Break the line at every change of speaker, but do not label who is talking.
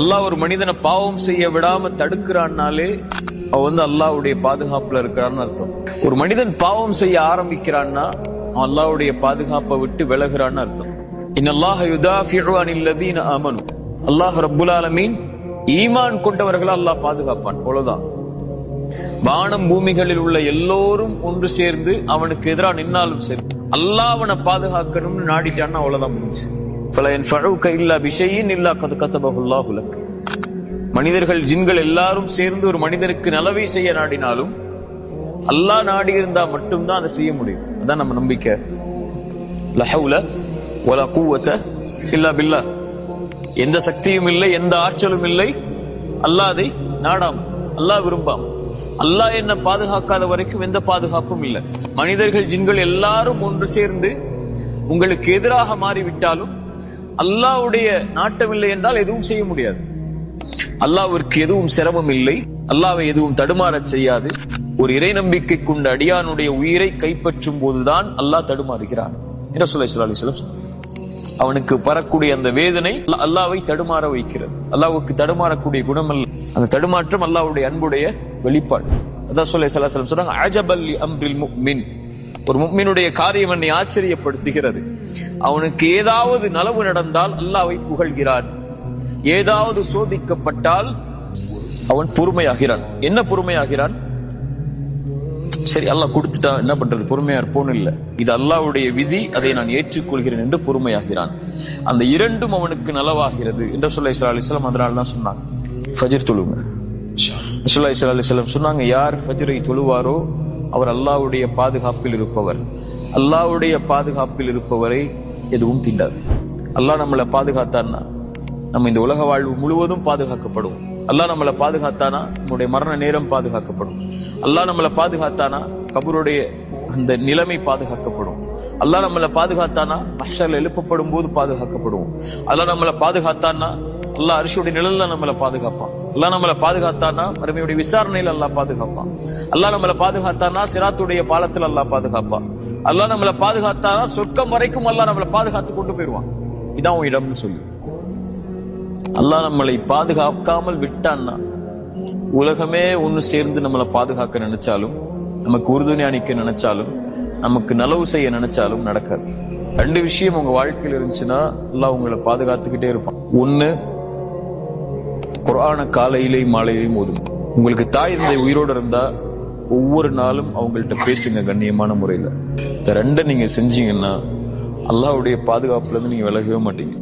அல்லாஹ் ஒரு மனிதனை பாவம் செய்ய விடாம தடுக்கிறான்னாலே அவன் வந்து அல்லாவுடைய பாதுகாப்புல இருக்கிறான்னு அர்த்தம். ஒரு மனிதன் பாவம் செய்ய ஆரம்பிக்கிறான்னா அவன் அல்லாஹ்வுடைய பாதுகாப்பை விட்டு விலகுறான்னு அர்த்தம். இன்னல்லாஹ யுதாஃபிஉ அனில் லதீன அமனு அல்லாஹ் ரப்புல் ஆலமீன் ஈமான் கொண்டவர்களை அல்லாஹ் பாதுகாப்பான். அவ்வளவுதான். வானம் பூமிகளில் உள்ள எல்லோரும் ஒன்று சேர்ந்து அவனுக்கு எதிராக நின்னாலும் சரி அல்லாஹ் அவனை பாதுகாக்கணும்னு நாடிட்டான்னா அவ்வளவுதான் முடிஞ்சு. மனிதர்கள் ஜின்கள் எல்லாரும் சேர்ந்து ஒரு மனிதனுக்கு நலவை செய்ய நாடினாலும் அல்லாஹ் நாடி இருந்தா மட்டும்தான் அதை செய்ய முடியும். அதான் நம்ம நம்பிக்கை. லஹவுல ஒல கூவத்த இல்லா பில்லா எந்த சக்தியும் இல்லை எந்த ஆற்றலும் இல்லை. அல்லாஹ் அதை நாடாம அல்லாஹ் விரும்பாம அல்லாஹ் என்ன பாதுகாக்காத வரைக்கும் எந்த பாதுகாப்பும் இல்லை. மனிதர்கள் ஜின்கள் எல்லாரும் ஒன்று சேர்ந்து உங்களுக்கு எதிராக மாறிவிட்டாலும் அல்லாஹ்வுடைய நாட்டம் இல்லை என்றால் எதுவும் செய்ய முடியாது. அல்லாவிற்கு எதுவும் சிரமம் இல்லை. அல்லாவை எதுவும் தடுமாறச் செய்யாது. ஒரு இறை நம்பிக்கை கொண்ட அடியானுடைய உயிரை கைப்பற்றும் போதுதான் அல்லாஹ் தடுமாறுகிறான் என்ன சொல்ல அவனுக்கு பரக்கூடிய அந்த வேதனை அல்லாவை தடுமாற வைக்கிறது. அல்லாவுக்கு தடுமாறக்கூடிய குணம் அல்ல. அந்த தடுமாற்றம் அல்லாவுடைய அன்புடைய வெளிப்பாடு. அதான் சொல்ல சலாசலம் சொல்றாங்க அஜபல்லி அம்ரில் மின் ஒரு முக்மினுடைய காரியம் என்னை ஆச்சரியப்படுத்துகிறது. அவனுக்கு ஏதாவது நலவு நடந்தால் அல்லாவை புகழ்கிறான். ஏதாவது சோதிக்கப்பட்டால் அவன் பொறுமையாகிறான். என்ன பொறுமையாகிறான்? சரி அல்லாஹ் கொடுத்துட்டான் என்ன பண்றது? பொறுமையா இருப்போன்னு இல்ல. இது அல்லாஹ்வுடைய விதி அதை நான் ஏற்றுக்கொள்கிறேன் என்று பொறுமையாகிறான். அந்த இரண்டும் அவனுக்கு நலவாகிறது என்று சொல்ல இஸ்லா அலிஸ்லாம் அதனால தான் சொன்னாங்க. ஃபஜர் தொழுங்க. இஸ்லா இஸ்லா அலிஸ்லாம் சொன்னாங்க யார் ஃபஜரை தொழுவாரோ அவர் அல்லாவுடைய பாதுகாப்பில் இருப்பவர். அல்லாவுடைய பாதுகாப்பில் இருப்பவரை எதுவும் தீண்டாது. அல்லாஹ் நம்மளை பாதுகாத்தான்னா நம்ம இந்த உலக வாழ்வு முழுவதும் பாதுகாக்கப்படும். அல்லாஹ் நம்மளை பாதுகாத்தானா நம்முடைய மரண நேரம் பாதுகாக்கப்படும். அல்லாஹ் நம்மளை பாதுகாத்தானா கபருடைய அந்த நிலைமை பாதுகாக்கப்படும். அல்லாஹ் நம்மளை பாதுகாத்தானா மஹ்ஷர்ல எழுப்பப்படும் போது பாதுகாக்கப்படுவோம் அல்லாஹ் நம்மளை பாதுகாத்தானா அல்லாஹ் அரிசியுடைய நிழல்ல நம்மளை பாதுகாப்பான். அல்லாஹ் நம்மளை பாதுகாத்தானா மறுமையுடைய விசாரணையில எல்லாம் பாதுகாப்பான். அல்லாஹ் நம்மளை பாதுகாத்தானா சிராத்துடைய பாலத்துல எல்லாம் பாதுகாப்பான். அல்லாஹ் நம்மளை பாதுகாத்தானா சொர்க்கம் வரைக்கும் அல்லாஹ் நம்மளை பாதுகாத்து கொண்டு போயிடுவான். இதான் உன் இடம்னு சொல்லி. அல்லாஹ் நம்மளை பாதுகாக்காமல் விட்டான்னா உலகமே ஒன்று சேர்ந்து நம்மளை பாதுகாக்க நினைச்சாலும் நமக்கு உறுதுணை அணிக்க நினைச்சாலும் நமக்கு நலவு செய்ய நினைச்சாலும் நடக்காது. ரெண்டு விஷயம் உங்க வாழ்க்கையில் இருந்துச்சுன்னா எல்லாம் உங்களை பாதுகாத்துக்கிட்டே இருப்பான். ஒண்ணு குரான காலையிலையும் மாலையிலையும் ஓதுங்க உங்களுக்கு தாய் தந்தை உயிரோடு இருந்தா ஒவ்வொரு நாளும் அவங்கள்ட்ட பேசுங்க கண்ணியமான முறையில். இந்த ரெண்டை நீங்க செஞ்சீங்கன்னா அல்லாவுடைய பாதுகாப்புல இருந்து நீங்க விலகவே மாட்டீங்க.